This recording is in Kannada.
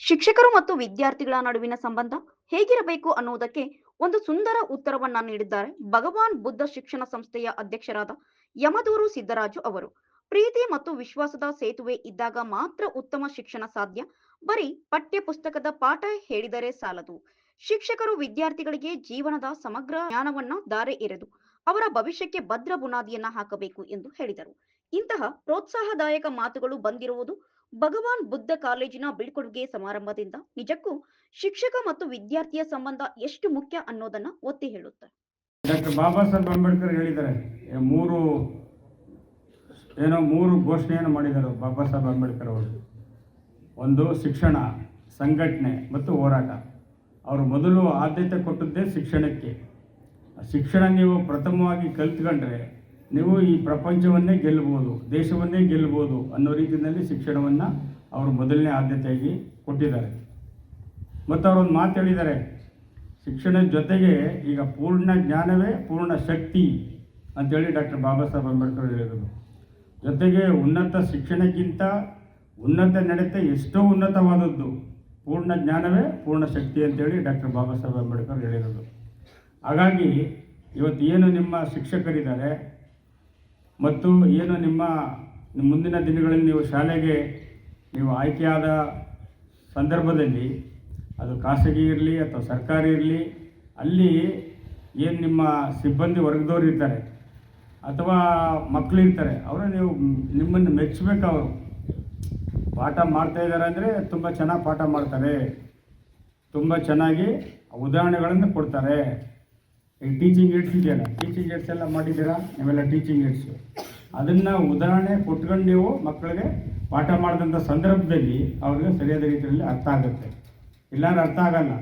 ಶಿಕ್ಷಕರು ಮತ್ತು ವಿದ್ಯಾರ್ಥಿಗಳ ನಡುವಿನ ಸಂಬಂಧ ಹೇಗಿರಬೇಕು ಅನ್ನುವುದಕ್ಕೆ ಒಂದು ಸುಂದರ ಉತ್ತರವನ್ನ ನೀಡಿದ್ದಾರೆ. ಭಗವಾನ್ ಬುದ್ಧ ಶಿಕ್ಷಣ ಸಂಸ್ಥೆಯ ಅಧ್ಯಕ್ಷರಾದ ಯಮದೂರು ಸಿದ್ದರಾಜು ಅವರು. ಪ್ರೀತಿ ಮತ್ತು ವಿಶ್ವಾಸದ ಸೇತುವೆ ಇದ್ದಾಗ ಮಾತ್ರ ಉತ್ತಮ ಶಿಕ್ಷಣ ಸಾಧ್ಯ. ಬರೀ ಪಠ್ಯ ಪುಸ್ತಕದ ಪಾಠ ಹೇಳಿದರೆ ಸಾಲದು. ಶಿಕ್ಷಕರು ವಿದ್ಯಾರ್ಥಿಗಳಿಗೆ ಜೀವನದ ಸಮಗ್ರ ಜ್ಞಾನವನ್ನ ದಾರೆ ಎರೆದು ಅವರ ಭವಿಷ್ಯಕ್ಕೆ ಭದ್ರ ಬುನಾದಿಯನ್ನ ಹಾಕಬೇಕು ಎಂದು ಹೇಳಿದರು. ಇಂತಹ ಪ್ರೋತ್ಸಾಹದಾಯಕ ಮಾತುಗಳು ಬಂದಿರುವುದು ಭಗವಾನ್ ಬುದ್ಧ ಕಾಲೇಜಿನ ಬೀಳ್ಕೊಡುಗೆ ಸಮಾರಂಭದಿಂದ ನಿಜಕ್ಕೂ ಶಿಕ್ಷಕ ಮತ್ತು ವಿದ್ಯಾರ್ಥಿಯ ಸಂಬಂಧ ಎಷ್ಟು ಮುಖ್ಯ ಅನ್ನೋದನ್ನ ಒತ್ತಿ ಹೇಳುತ್ತೆ. ಡಾಕ್ಟರ್ ಬಾಬಾ ಸಾಹೇಬ್ ಅಂಬೇಡ್ಕರ್ ಹೇಳಿದ್ದಾರೆ ಮೂರು, ಏನೋ ಮೂರು ಘೋಷಣೆಯನ್ನು ಮಾಡಿದರು ಬಾಬಾ ಸಾಹೇಬ್ ಅಂಬೇಡ್ಕರ್ ಅವರು. ಒಂದು ಶಿಕ್ಷಣ, ಸಂಘಟನೆ ಮತ್ತು ಹೋರಾಟ. ಅವರು ಮೊದಲು ಆದ್ಯತೆ ಕೊಟ್ಟದ್ದೇ ಶಿಕ್ಷಣಕ್ಕೆ. ಶಿಕ್ಷಣ ನೀವು ಪ್ರಥಮವಾಗಿ ಕಲ್ತ್ಕೊಂಡ್ರೆ ನೀವು ಈ ಪ್ರಪಂಚವನ್ನೇ ಗೆಲ್ಲಬಹುದು ದೇಶವನ್ನೇ ಗೆಲ್ಲಬಹುದು ಅನ್ನೋ ರೀತಿಯಲ್ಲಿ ಶಿಕ್ಷಣವನ್ನು ಅವರು ಮೊದಲನೇ ಆದ್ಯತೆಯಾಗಿ ಕೊಟ್ಟಿದ್ದಾರೆ. ಮತ್ತು ಅವರೊಂದು ಮಾತು ಹೇಳಿದ್ದಾರೆ, ಶಿಕ್ಷಣದ ಜೊತೆಗೆ ಈಗ ಪೂರ್ಣ ಜ್ಞಾನವೇ ಪೂರ್ಣ ಶಕ್ತಿ ಅಂತೇಳಿ ಡಾಕ್ಟರ್ ಬಾಬಾ ಸಾಹೇಬ್ ಅಂಬೇಡ್ಕರ್ ಹೇಳಿದರು ಜೊತೆಗೆ ಉನ್ನತ ಶಿಕ್ಷಣಕ್ಕಿಂತ ಉನ್ನತ ನಡತೆ ಎಷ್ಟೋ ಉನ್ನತವಾದದ್ದು, ಪೂರ್ಣ ಜ್ಞಾನವೇ ಪೂರ್ಣ ಶಕ್ತಿ ಅಂತೇಳಿ ಡಾಕ್ಟರ್ ಬಾಬಾ ಸಾಹೇಬ್ ಅಂಬೇಡ್ಕರ್ ಹೇಳಿರೋದು. ಹಾಗಾಗಿ ಇವತ್ತು ಏನು ನಿಮ್ಮ ಶಿಕ್ಷಕರಿದ್ದಾರೆ ಮತ್ತು ಏನು ನಿಮ್ಮ ಮುಂದಿನ ದಿನಗಳಲ್ಲಿ ನೀವು ಶಾಲೆಗೆ ನೀವು ಆಯ್ಕೆಯಾದ ಸಂದರ್ಭದಲ್ಲಿ ಅದು ಖಾಸಗಿ ಇರಲಿ ಅಥವಾ ಸರ್ಕಾರಿ ಇರಲಿ, ಅಲ್ಲಿ ಏನು ನಿಮ್ಮ ಸಿಬ್ಬಂದಿ ವರ್ಗದವ್ರು ಇರ್ತಾರೆ ಅಥವಾ ಮಕ್ಕಳು ಇರ್ತಾರೆ ಅವರು ನೀವು ನಿಮ್ಮನ್ನು ಮೆಚ್ಚಬೇಕು ಅವರು. ಪಾಠ ಮಾಡ್ತಾ ಇದ್ದಾರೆ ಅಂದರೆ ತುಂಬ ಚೆನ್ನಾಗಿ ಪಾಠ ಮಾಡ್ತಾರೆ. ತುಂಬ ಚೆನ್ನಾಗಿ ಉದಾಹರಣೆಗಳನ್ನು ಕೊಡ್ತಾರೆ. ಈ ಟೀಚಿಂಗ್ ಏಡ್ಸ್ ಇದೆಯಲ್ಲ? ಟೀಚಿಂಗ್ ಏಡ್ಸ್ ಎಲ್ಲ ಮಾಡಿದ್ದೀರಾ? ನೀವೆಲ್ಲ ಟೀಚಿಂಗ್ ಏಡ್ಸು ಅದನ್ನು ಉದಾಹರಣೆ ಕೊಟ್ಕೊಂಡು ನೀವು ಮಕ್ಕಳಿಗೆ ಪಾಠ ಮಾಡಿದಂಥ ಸಂದರ್ಭದಲ್ಲಿ ಅವ್ರಿಗೆ ಸರಿಯಾದ ರೀತಿಯಲ್ಲಿ ಅರ್ಥ ಆಗುತ್ತೆ. ಇಲ್ಲಾಂದ್ರೆ ಅರ್ಥ ಆಗಲ್ಲ.